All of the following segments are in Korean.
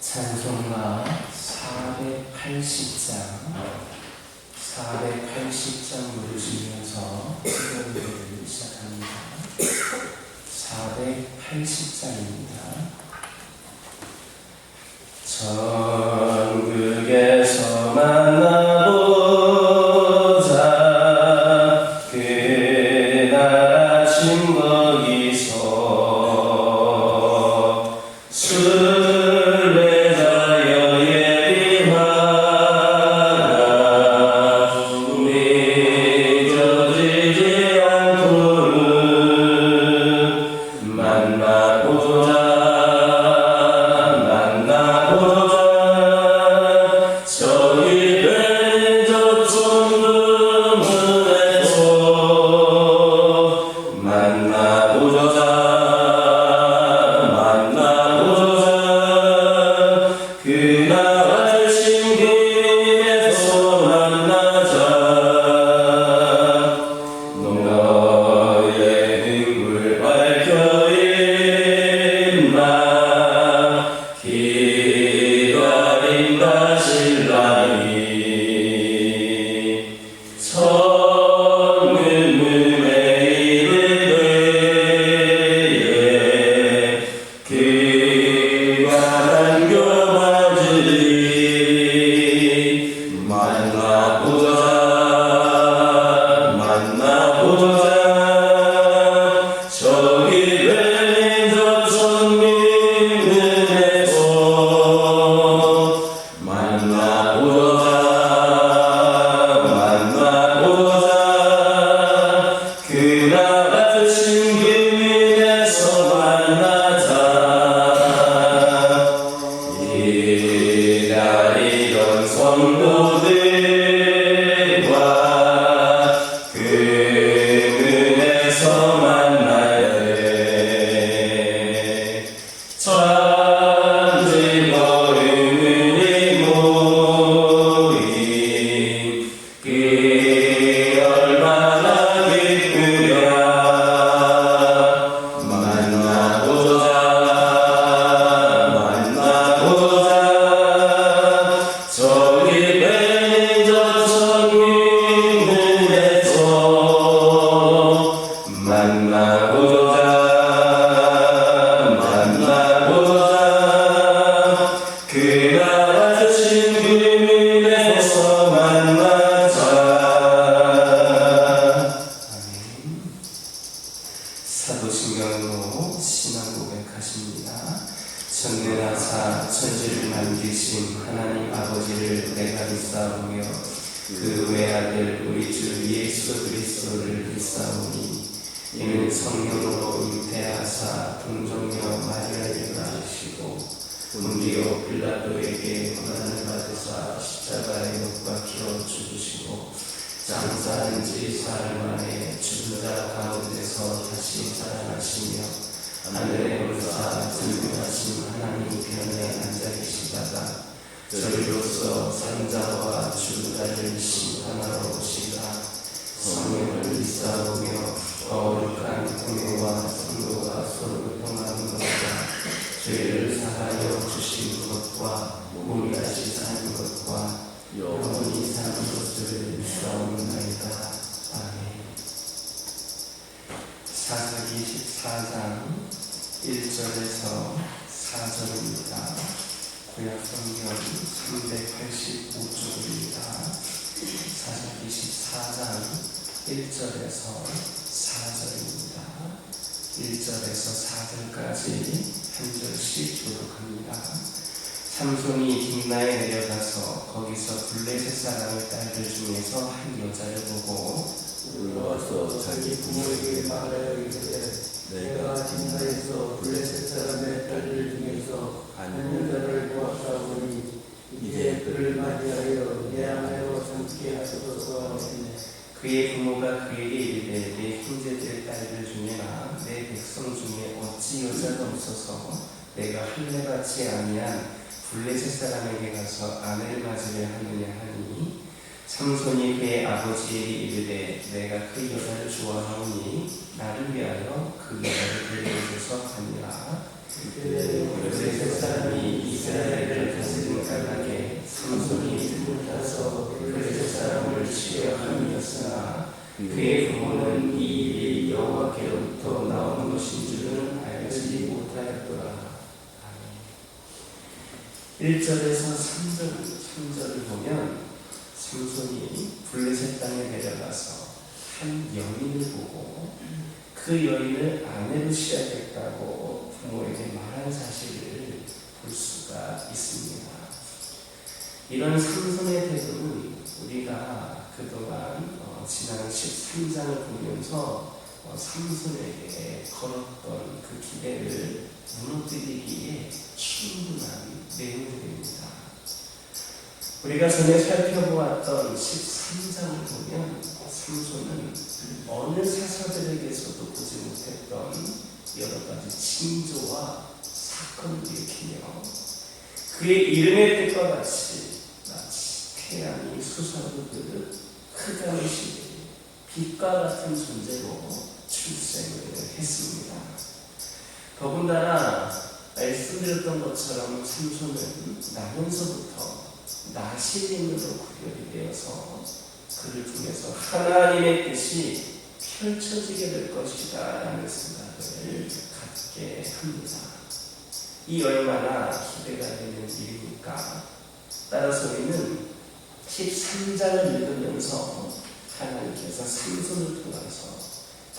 찬송가 480장 480장 부르시면서 기도를 시작합니다. 480장입니다. 천국에서 만나 만나보자 자를 심판하러 오시라 성령을 믿사오며 거룩한 공예와 성도가 서로 통하는 것과 죄를 사하여 주신 것과 몸이 다시 사는 것과 영원히 사는 것들을 믿사옵나이다. 아멘. 사사기 14장 1절에서 4절입니다. 구약 성경 385쪽입니다. 사사기 14장 1절에서 4절입니다. 1절에서 4절까지 한 절씩 교독합니다. 삼손이 딥나에 내려가서 거기서 블레셋 사람의 딸들 중에서 한 여자를 보고 올라와서 자기 부모에게 말하여 이르되 내가 진나에서 블레셋 사람의 딸들 중에서 한 여자를 보았사오니 이제 그를 맞이하여 내 아내 로 삼게 하소서 그의 부모가 그에게 이르되 내 형제들 딸들 중에나 내 백성 중에 어찌 여자가 없어서 내가 할례받지 아니한 블레셋 사람에게 가서 아내를 맞으려 하느냐 하니? 삼손이 그의 아버지에게 이르되 내가 그 여자를 좋아하오니 나를 위하여 그 여자를 데려오소서 하니라. 블레셋 사람이 이스라엘을 그의 부모는 이 일이 여호와께로부터 나온 것인 줄은 알지 못하였더라. 1절에서 3절, 3절을 보면 삼손이 블레셋 땅에 내려가서 한 여인을 보고 그 여인을 아내로 취하겠다고 부모에게 말한 사실을 볼 수가 있습니다. 이런 삼손의 태도는 우리가 그동안 어, 지난 13장을 보면서 어, 삼손에게 걸었던 그 기대를 무너뜨리기에 충분한 내용들입니다. 우리가 전에 살펴보았던 13장을 보면 삼손은 어느 사사들에게서도 보지 못했던 여러 가지 징조와 사건을 일으키며 그의 이름의 뜻과 같이 마치 태양이 솟아오르듯 흑암의 시대 빛과 같은 존재로 출생을 했습니다. 더군다나 말씀드렸던 것처럼 삼손은 나면서부터 나시린으로 구별이 되어서 그를 통해서 하나님의 뜻이 펼쳐지게 될 것이다 라는 생각을 갖게 합니다. 이 얼마나 기대가 되는 일입니까? 따라서 우리는 13장을 읽으면서 하나님께서 삼손을 통해서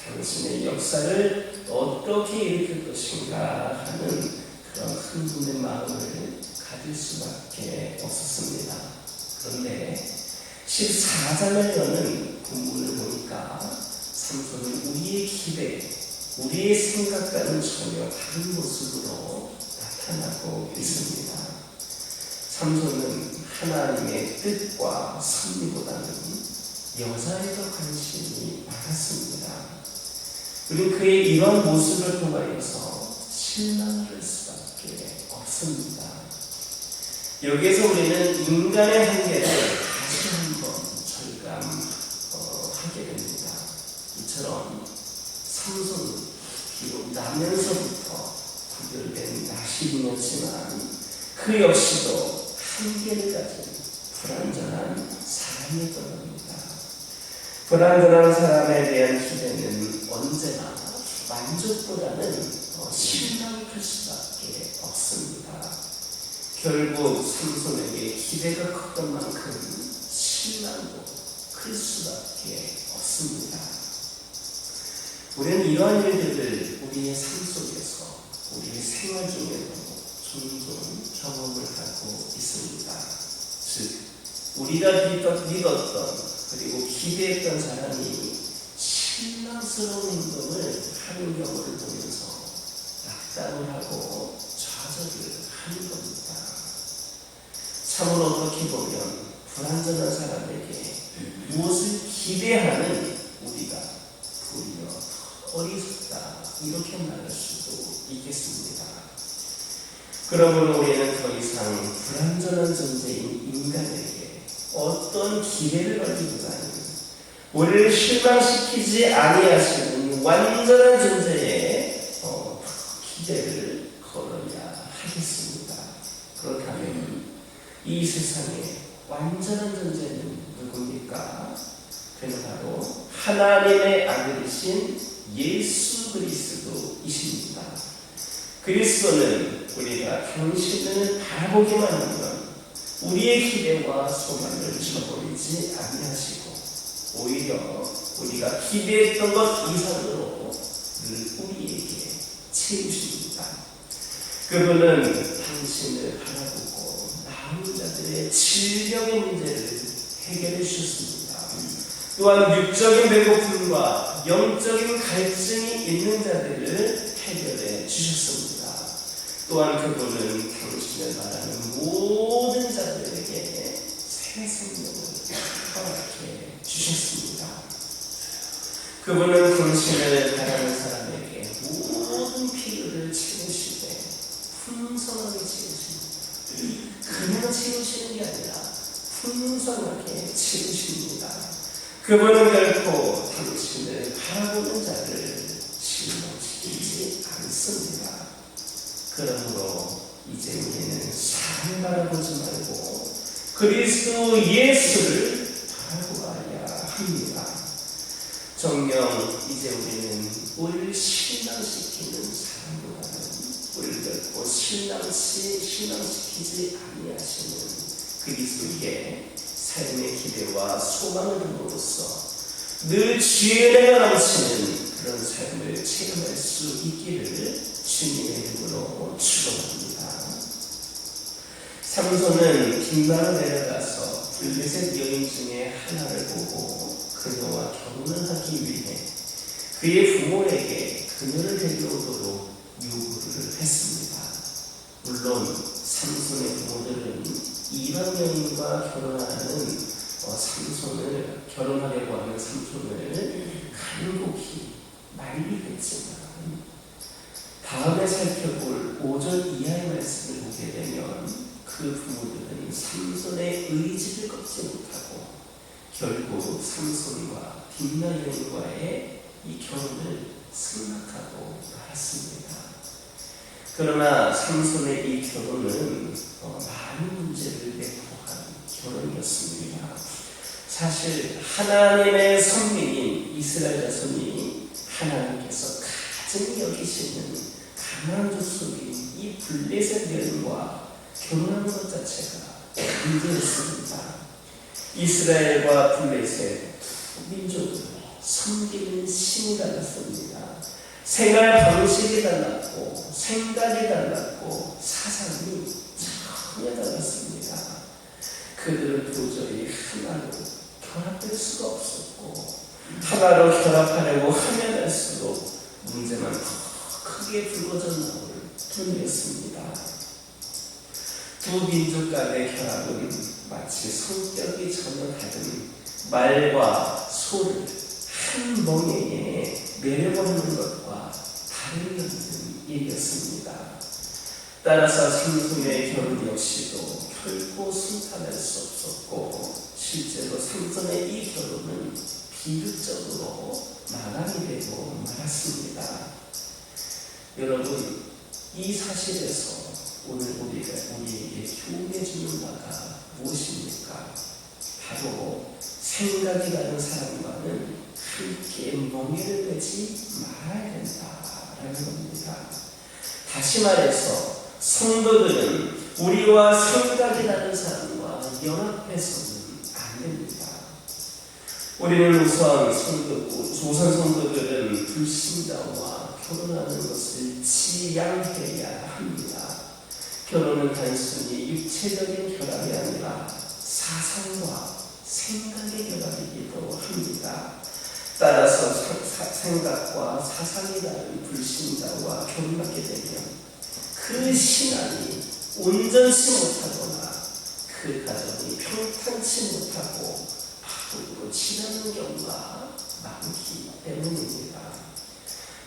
당신의 역사를 어떻게 일으킬 것인가 하는 그런 흥분의 마음을 가질 수밖에 없었습니다. 그런데 14장을 여는 본문을 보니까 삼손은 우리의 기대, 우리의 생각과는 전혀 다른 모습으로 나타나고 있습니다. 삼손은 하나님의 뜻과 섭리보다는 여자에 더 관심이 많았습니다. 우리는 그의 이런 모습을 통하여서 실망할 수밖에 없습니다. 여기에서 우리는 인간의 한계를 다시 한번 절감하게 됩니다. 이처럼 삼손은 비록 나면서부터 구별된 나시이었지만 그 역시도 한계를 가진 불완전한 사람이었던 겁니다. 불완전한 사람에 대한 기대는 언제나 만족보다는 더 실망이 클 수밖에 없습니다. 결국 삼손에게 기대가 컸던 만큼 실망도 클 수밖에 없습니다. 우리는 이러한 일들을 우리의 삶 속에서 우리의 생활 중에도 종종 경험을 하고 있습니다. 즉, 우리가 믿었던 그리고 기대했던 사람이 실망스러운 행동을 하는 경우를 보면서 낙담을 하고 좌절을 하는 겁니다. 참으로 어떻게 보면 불완전한 사람에게 무엇을 기대하는 우리가 도리어 어리석다 이렇게 말할 수도 있겠습니다. 그러므로 우리는 더 이상 불완전한 존재인 인간에게 어떤 기대를 걸기보다는 우리를 실망시키지 아니하시는 완전한 존재의 어, 기대를 걸어야 하겠습니다. 그렇다면 이 세상에 완전한 존재는 누굽니까? 그는 바로 하나님의 아들이신 예수 그리스도이십니다. 그리스도는 우리가 당신을 바라보기만 하면 우리의 기대와 소망을 저버리지 아니하시고 오히려 우리가 기대했던 것 이상으로 늘 우리에게 채우십니다. 그분은 당신을 바라보고 남은 자들의 질병의 문제를 해결해 주셨습니다. 또한 육적인 배고픔과 영적인 갈증이 있는 자들을 해결해 주셨습니다. 또한 그분은 당신을 바라는 모든 자들에게 새 생명을 허락해 주셨습니다. 그분은 당신을 바라는 사람에게 모든 필요를 채우시되 풍성하게. 그냥 채우시는 게 아니라 풍성하게 채우십니다. 그분은 결코 당신을 바라보는 자를 실망시키지 않습니다. 그러므로 이제 우리는 사람 바라보지 말고 그리스도 예수를 바라보아야 합니다. 분명 이제 우리는 우리를 신앙시키는 사람보다 결코 신앙시 신앙시키지 아니하시는 그리스도의 삶의 기대와 소망을 둠으로써 늘 은혜가 넘치는 그런 삶을 체험할 수 있기를 주님의 이름으로 축원합니다. 삼손은 빈마로 내려가서 블레셋 여인 중에 하나를 보고 그녀와 결혼을 하기 위해 그의 부모에게 그녀를 데려오도록 요구를 했습니다. 물론 삼손의 부모들은 이방 여인과 결혼하는 어, 삼손을 결혼하려고 하는 삼손을 간곡히 말리겠지만 다음에 살펴볼 5절 이하의 말씀을 보게 되면 그 부모들은 삼손의 의지를 꺾지 못하고 결국 삼손과 뒷나 여인과의 이 결혼을 승낙하고 말았습니다. 그러나 삼손의 이 결혼은 어, 많은 문제를 내포한 결혼이었습니다. 사실 하나님의 선민인 이스라엘 자손이 하나님께서 가장 여기시는 가난한 족속인 이 블레셋 여인과 결혼하는 것 자체가 문제였습니다. 이스라엘과 블레셋 두 민족은 섬기는 신이 달랐습니다. 생활 방식이 달랐고 생각이 달랐고 사상이 전혀 달랐습니다. 그들은 도저히 하나로 결합될 수가 없었고 하나로 결합하려고 하면 할수록 문제만 더 크게 불거져 나올 뿐이었습니다. 두 민족 간의 결합은 마치 성격이 전혀 다른 말과 소를 한 멍에에 내려버리는 것과 다름없는 일이었습니다. 따라서 삼손의 결혼 역시도 결코 순탄할 수 없었고 실제로 삼손의 이 결혼은 비극적으로 마감이 되고 말았습니다. 여러분 이 사실에서 오늘 우리가 우리에게 교훈해 주는 바가 무엇입니까? 바로 생각이 다른 사람과는 함께 멍해를 내지 말아야 된다라는 겁니다. 다시 말해서 성도들은 우리와 생각이 다른 사람과 연합해서는 안 됩니다. 우리는 우선 성도, 우선 성도들은 불신자와 결혼하는 것을 지양해야 합니다. 결혼은 단순히 육체적인 결합이 아니라 사상과 생각의 결합이기도 합니다. 따라서 생각과 사상이 다른 불신자와 결혼하게 되면 그 신앙이 온전치 못하거나 그 가정이 평탄치 못하고 바닥으로 치닫는 경우가 많기 때문입니다.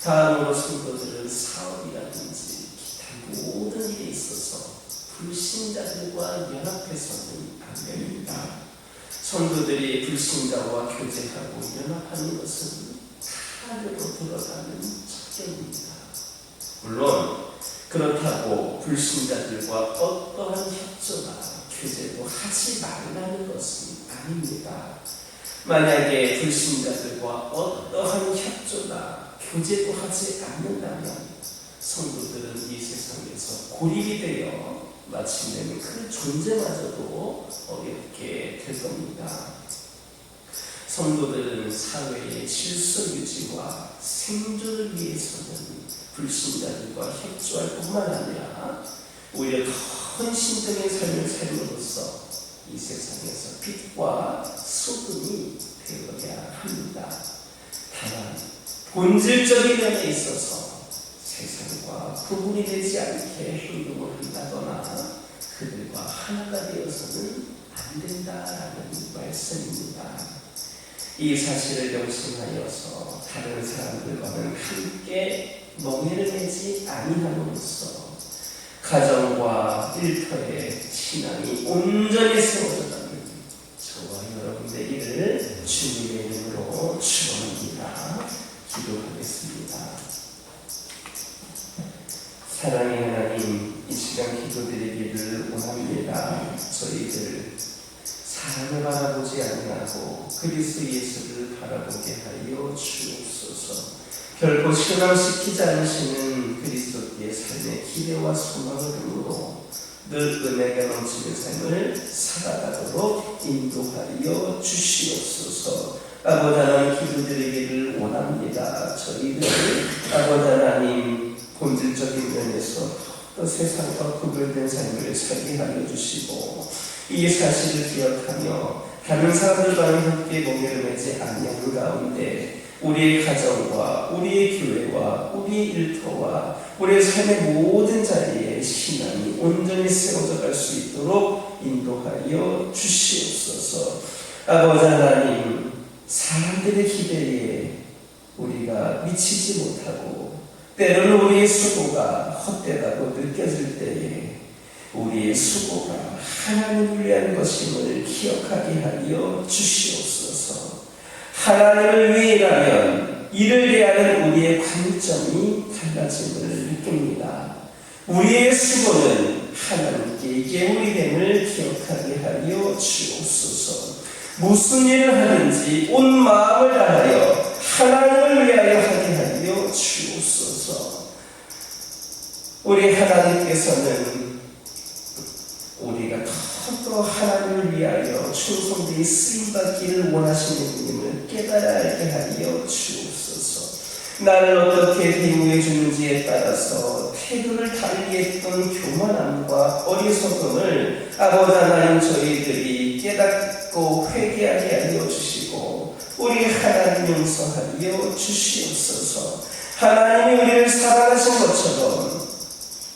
다음으로 성도들은 사업이라든지 기타 모든 일에 있어서 불신자들과 연합해서는 안 됩니다. 성도들이 불신자와 교제하고 연합하는 것은 타락으로 들어가는 척결입니다. 물론 그렇다고 불신자들과 어떠한 협조나 교제도 하지 말라는 것은 아닙니다. 만약에 불신자들과 어떠한 협조나 교제도 하지 않는다면 성도들은 이 세상에서 고립이 되어 마침내는 그 존재마저도 어렵게 될 겁니다. 성도들은 사회의 질서 유지와 생존을 위해서는 불신자들과 협조할 뿐만 아니라 오히려 더 헌신적인 삶을 삶으로써 이 세상에서 빛과 소금이 되어야 합니다. 다만 본질적인 면에 있어서 구분이 되지 않게 행동을 한다거나 그들과 하나가 되어서는 안 된다라는 말씀입니다. 이 사실을 명심하여서 다른 사람들과는 함께 멍해를 내지 아니함으로써 가정과 일터의 신앙이 온전히 세워져가는 저와 여러분의 일을 주님의 이름으로 축원합니다. 기도하겠습니다. 사랑의 하나님, 이 시간 기도드리기를 원합니다. 저희들 사람을 바라보지 아니하고 그리스도 예수를 바라보게 하여 주옵소서. 결코 실망시키지 않으시는 그리스도의 삶의 기대와 소망을 두고 늘 은혜가 넘치는 삶을 살아가도록 인도하여 주시옵소서. 아버지 하나님 기도드리기를 원합니다. 저희들 아버지 하나님 본질적인 면에서 또 세상과 구별된 삶을 살게 하여 주시고 이 사실을 기억하며 다른 사람들과는 함께 공유를 맺지 않는 가운데 우리의 가정과 우리의 교회와 우리의 일터와 우리의 삶의 모든 자리에 신앙이 온전히 세워져 갈 수 있도록 인도하여 주시옵소서. 아버지 하나님, 사람들의 기대에 우리가 미치지 못하고 때로는 우리의 수고가 헛되다고 느껴질 때에 우리의 수고가 하나님을 위한 것임을 기억하게 하여 주시옵소서. 하나님을 위해라면 이를 대하는 우리의 관점이 달라짐을 느낍니다. 우리의 수고는 하나님께 예물이됨을 기억하게 하여 주옵소서. 무슨 일을 하든지 온 마음을 다하여 하나님을 위하여 하게 하여 주옵소서. 우리 하나님께서는 우리가 더더 하나님을 위하여 충성되이 쓰임받기를 원하시는 분임을 깨달아 알게 하여 주옵소서. 나를 어떻게 대우해 주는지에 따라서 태도를 다르게 했던 교만함과 어리석음을 아버지 하나님 저희들이 깨닫고 회개하게 하여 주시고 우리 하나님 용서하여 주시옵소서. 하나님이 우리를 사랑하신 것처럼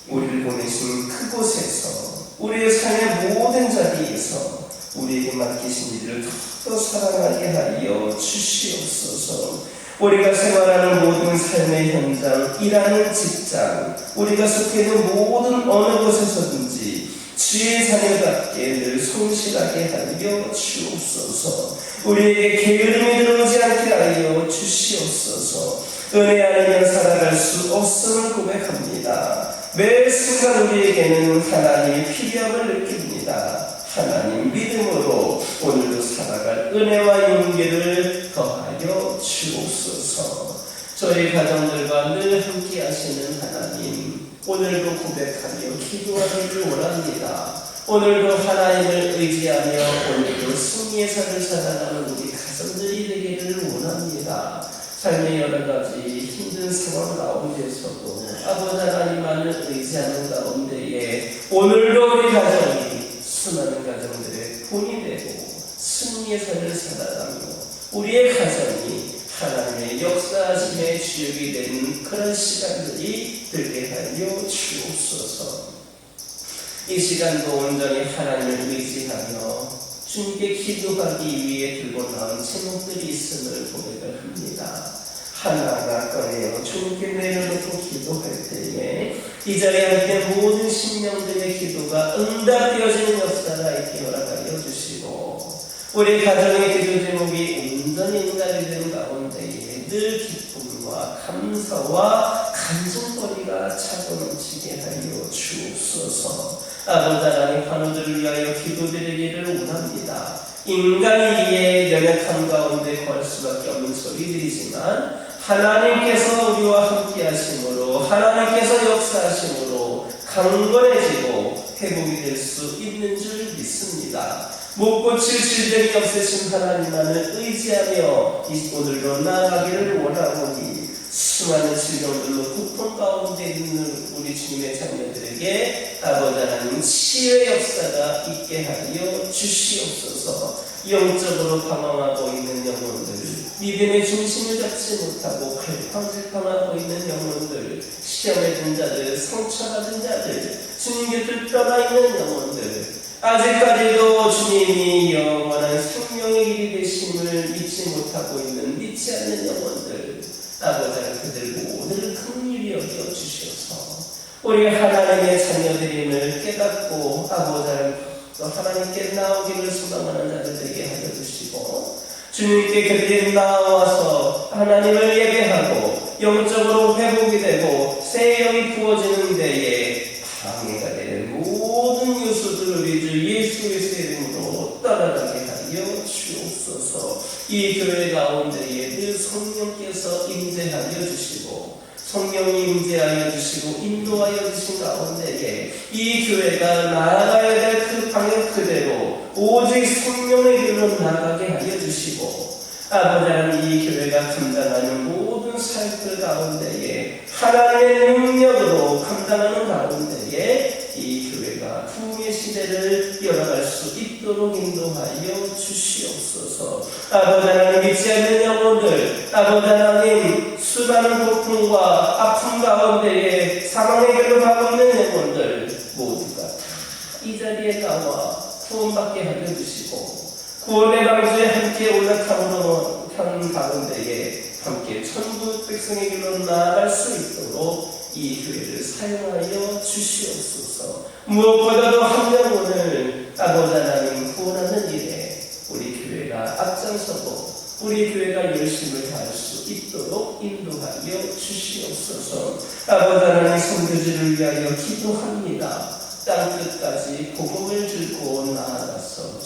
우리를 보내신 그곳에서 우리의 삶의 모든 자리에서 우리에게 맡기신 일을 더 사랑하게 하여 주시옵소서. 우리가 생활하는 모든 삶의 현장, 일하는 직장, 우리가 속해 있는 모든 어느 곳에서든지 주의 자녀답게 늘 성실하게 하여 주옵소서. 우리에게 게으름이 들어오지 않게 하여 주시옵소서. 은혜 아니면 살아갈 수 없음을 고백합니다. 매 순간 우리에게는 하나님의 필요함을 느낍니다. 하나님 믿음으로 오늘도 살아갈 은혜와 용기를 더하여 주옵소서. 저희 가정들과 늘 함께 하시는 하나님, 오늘도 고백하며 기도하기를 원합니다. 오늘도 하나님을 의지하며 오늘도 승리의 삶을 살아가는 우리 가정들이 되기를 원합니다. 삶의 여러 가지 힘든 상황 가운데서도 아버지 하나님만을 의지하는 가운데에 오늘도 우리 가정이 수많은 가정들의 본이 되고 승리의 삶을 살아가며 우리의 가정이 역사하심의 주역이 되는 그런 시간들이 되게 하여 주옵소서. 이 시간도 온전히 하나님을 의지하며 주님께 기도하기 위해 들고 나온 제목들이 있음을 고백을 합니다. 하나하나 꺼내어 주님께 내려놓고 기도할 때에 이 자리에 함께 모든 심령들의 기도가 응답되어지는 역사가 있게 허락하여 주시고 우리 가정의 기도 제목이 온전히 응답이 되는 가운데 에늘 기쁨과 감사와 간증거리가 차고 넘치게 하여 주옵소서 아버지 하나님 환우들을 위하여 기도드리기를 원합니다. 인간이기에 연약함 가운데 거할 수밖에 없는 소리들이지만 하나님께서 우리와 함께 하심으로 하나님께서 역사하심으로 강건해지고 회복이 될 수 있는 줄 믿습니다. 못 고칠 질병이 없으신 하나님만을 의지하며 이 오늘도 나아가기를 원하오니 수많은 질병들로 고통 가운데 있는 우리 주님의 자녀들에게 아버지 하나님 치유의 역사가 있게 하여 주시옵소서 영적으로 방황하고 있는 영혼들 믿음의 중심을 잡지 못하고 갈팡질팡하고 있는 영혼들 시험에 든 자들 상처받은 자들 주님 곁을 떠나 있는 영혼들 아직까지도 주님이 영원한 생명의 길이 되심을 믿지 못하고 있는 믿지 않는 영혼들 아버지 그들 모두를 긍휼히 여겨 주셔서 우리 하나님의 자녀들임을 깨닫고 아버지 하나님께 나오기를 소망하는 자들 되게 하여 주시고 주님께 곁에 나와서 하나님을 예배하고 영적으로 회복이 되고 새 영이 부어지는 데에 방해가 되는 모든 요소들 우리 주 예수 그리스도의 이름으로 떠나가게 이 교회 가운데에 늘 성령께서 임재하여 주시고 성령이 임재하여 주시고 인도하여 주신 가운데에 이 교회가 나아가야 될 그 방향 그대로 오직 성령의 길로 나아가게 하여 주시고 아버지 하나님 이 교회가 감당하는 사역들 가운데에 하나님의 능력으로 감당하는 가운데에 이 교회가 부흥의 시대를 열어갈 수 있도록 인도하여 주시옵소서. 아버지 하나님 믿지 않는 영혼들 아버지 하나님 수많은 고통과 아픔 가운데에 사망의 길로 가고 있는 영혼들 모두가 이 자리에 나와 구원받게 하여 주시고 구원의 방주에 함께 올라타오르는 현 가운데에 함께 천국 백성의 길로 나아갈 수 있도록 이 교회를 사용하여 주시옵소서. 무엇보다도 한 영혼을 하나님 구원하는 일에 우리 교회가 앞장서고 우리 교회가 열심을 다할 수 있도록 인도하여 주시옵소서. 아버지 하나님 성교지를 위하여 기도합니다. 땅 끝까지 복음을 들고 나아가서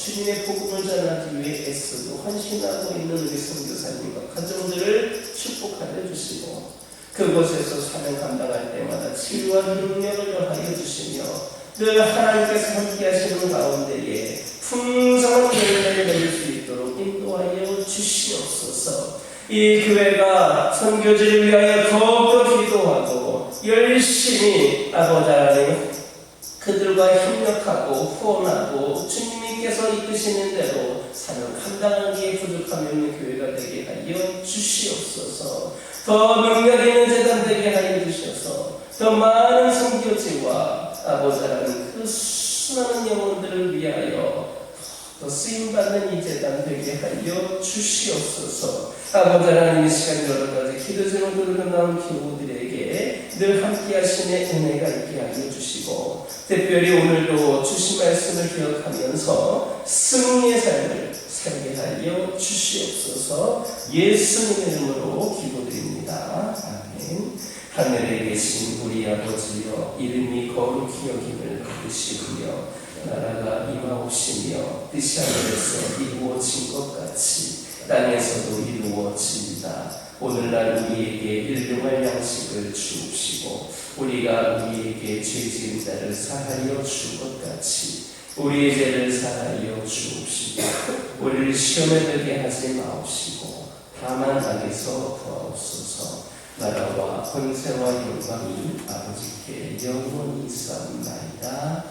주님의 복음을 전하기 위해 애쓰고 헌신하고 있는 우리 선교사님과 가정들을 축복하여 주시고 그곳에서 사명 감당할 때마다 치유와 능력을 더하여 주시며 늘 하나님께서 함께 하시는 가운데에 풍성한 열매를 맺을 수 있도록 인도하여 주시옵소서. 이 교회가 선교지를 위하여 더욱더 기도하고 열심히 아버지 하나님 그들과 협력하고 후원하고 주님 께서 이끄시는 대로 사명 감당하기에 부족함이 없는 교회가 되게 하여 주시옵소서. 더 능력 있는 재단 되게 하여 주셔서. 더 많은 성교지와 아버지 하나님 그 수많은 영혼들을 위하여 더 쓰임받는 이 재단 되게 하여 주시옵소서. 아버지 하나님 이 시간 여러 가지 기도 제목들로 나온 교우들에게 늘 함께 하심의 은혜가 있게 하여 주시고 특별히 오늘도 주신 말씀을 기억하면서 승리의 삶을 살게 하여 주시옵소서. 예수님의 이름으로 기도드립니다. 아멘. 하늘에 계신 우리 아버지여 이름이 거룩히 여김을 받으시고요 나라가 임하옵시며 뜻이 하늘에서 이루어진 것 같이 땅에서도 이루어집니다. 오늘날 우리에게 일용할 양식을 주옵시고 우리가 우리에게 죄 지은 자를 사하여 줄 것 같이 우리의 죄를 사하여 주옵시고 우리를 시험에 들게 하지 마옵시고 다만 악에서 구하옵소서 나라와 권세와 영광이 아버지께 영원히 있사옵나이다.